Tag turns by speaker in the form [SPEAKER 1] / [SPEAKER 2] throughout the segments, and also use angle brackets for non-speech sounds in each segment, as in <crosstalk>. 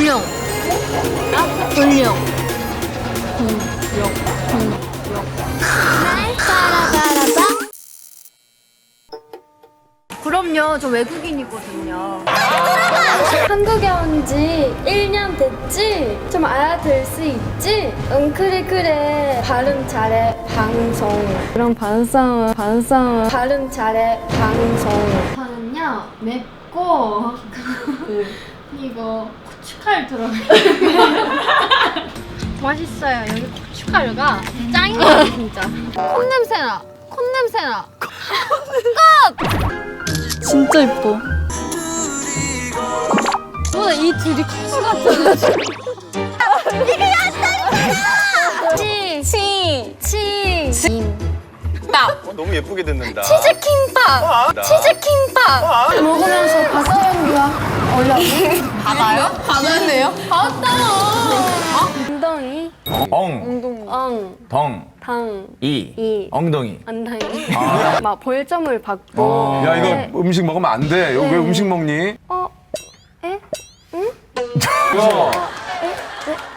[SPEAKER 1] 볼륨. 볼륨. 그럼요, 저 외국인이거든요.
[SPEAKER 2] 한국에 온 지 1년 됐지? 좀 알아들 수 있지? 응 그래 그래 발음 잘해 방송
[SPEAKER 1] 그럼 반성, 반성.
[SPEAKER 2] 발음 잘해 방송
[SPEAKER 1] 저는요, 맵고, 이거 고춧가루 들어가요. <laughs> 맛있어요. 여기 고춧가루가 짱이야, 진짜. 콧 냄새나. 콧 냄새나.
[SPEAKER 2] 진짜 이뻐
[SPEAKER 1] 저는 이 둘이 커플 같잖아. 김밥.
[SPEAKER 3] 어, 너무 예쁘게 듣는다.
[SPEAKER 1] 치즈김밥. 치즈김밥.
[SPEAKER 2] 먹으면서 바사연구야
[SPEAKER 1] 바다요? 바다네요?
[SPEAKER 2] 엉덩이
[SPEAKER 4] 엉,
[SPEAKER 2] 엉,
[SPEAKER 4] 덩,
[SPEAKER 2] 당,
[SPEAKER 4] 이,
[SPEAKER 2] 이.
[SPEAKER 4] 엉덩이.
[SPEAKER 2] 안당이 <laughs> 막 벌점을 받고
[SPEAKER 4] 어.
[SPEAKER 5] 야
[SPEAKER 2] 네.
[SPEAKER 5] 이거 음식 먹으면 안 돼. 이거 왜 음식 먹니?
[SPEAKER 2] 어? 에?
[SPEAKER 5] 이거
[SPEAKER 2] 에? <laughs>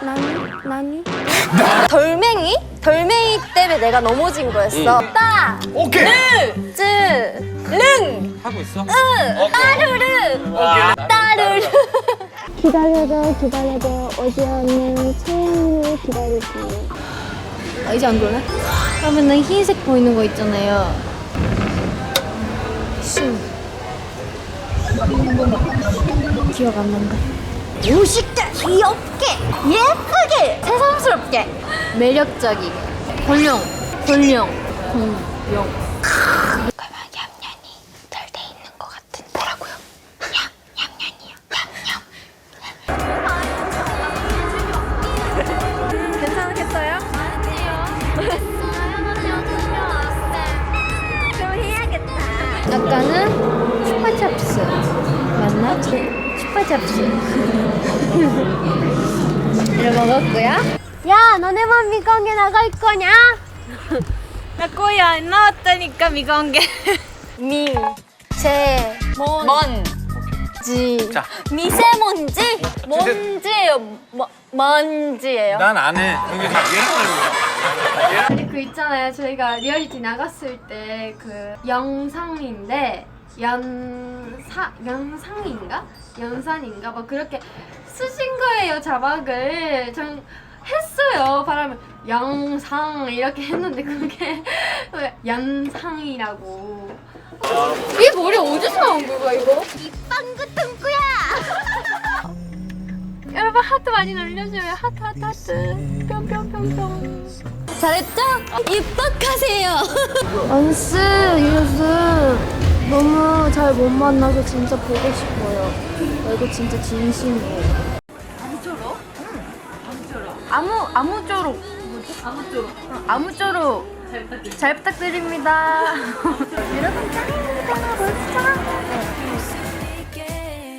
[SPEAKER 2] 나니? 나니?
[SPEAKER 6] 덜맹이? 덜맹이 때문에 내가 넘어진 거였어. 따,
[SPEAKER 5] 오케이.
[SPEAKER 6] 쯔, 릉,
[SPEAKER 3] 하고 있어?
[SPEAKER 6] 따르르, 따르르.
[SPEAKER 2] 기다려줘 기다려줘 어지않는 채영을 기다리기
[SPEAKER 1] 아, 이제 안 그러네? 그러면 은 흰색 보이는 거 있잖아요. 신. 기억 안 난다.
[SPEAKER 6] 멋있게, 귀엽게, 예쁘게.
[SPEAKER 1] 새삼스럽게. 매력적이게. 볼륨. 볼륨. 볼륨.
[SPEAKER 6] 괜찮겠어요? 좀 해야겠다.
[SPEAKER 1] 아까는 추파찹스. 맞나? 추파찹스. <laughs> 이를 먹었고요.
[SPEAKER 6] 야, 너네만 미공개 나갈 거냐? <laughs>
[SPEAKER 7] 나 거의 안 나왔다니까 미관계 <laughs>
[SPEAKER 6] 미, 제, 먼,
[SPEAKER 1] 지.
[SPEAKER 3] 자.
[SPEAKER 6] 미세먼지? 먼지예요. 뭐, 먼지예요.
[SPEAKER 3] 난 안 해. 여기 다 얘기하는
[SPEAKER 2] 아니 그 있잖아요 저희가 리얼리티 나갔을 때 그 영상인데 연사 연상인가? 연산인가? 막 그렇게 쓰신 거예요 자막을. 전 했어요. 바라면 영상 이렇게 했는데 그게 연상이라고. 이 머리 어디서 나온 거야 이거?
[SPEAKER 6] 빵구뚱꾸야. <laughs>
[SPEAKER 2] 여러분 하트 많이 눌러줘요. 하트 하트 하트. 뿅뿅뿅뿅.
[SPEAKER 6] 잘했죠? 입덕하세요.
[SPEAKER 2] 언스 유스 너무 잘 못 만나서 진짜 보고 싶어요. 나 이거 진짜 진심이에요.
[SPEAKER 1] 아무 아무쪼록 뭐지? 아무쪼록 아무쪼록 잘 부탁드립니다. <laughs> 여러분 짱입니다. 멋있죠?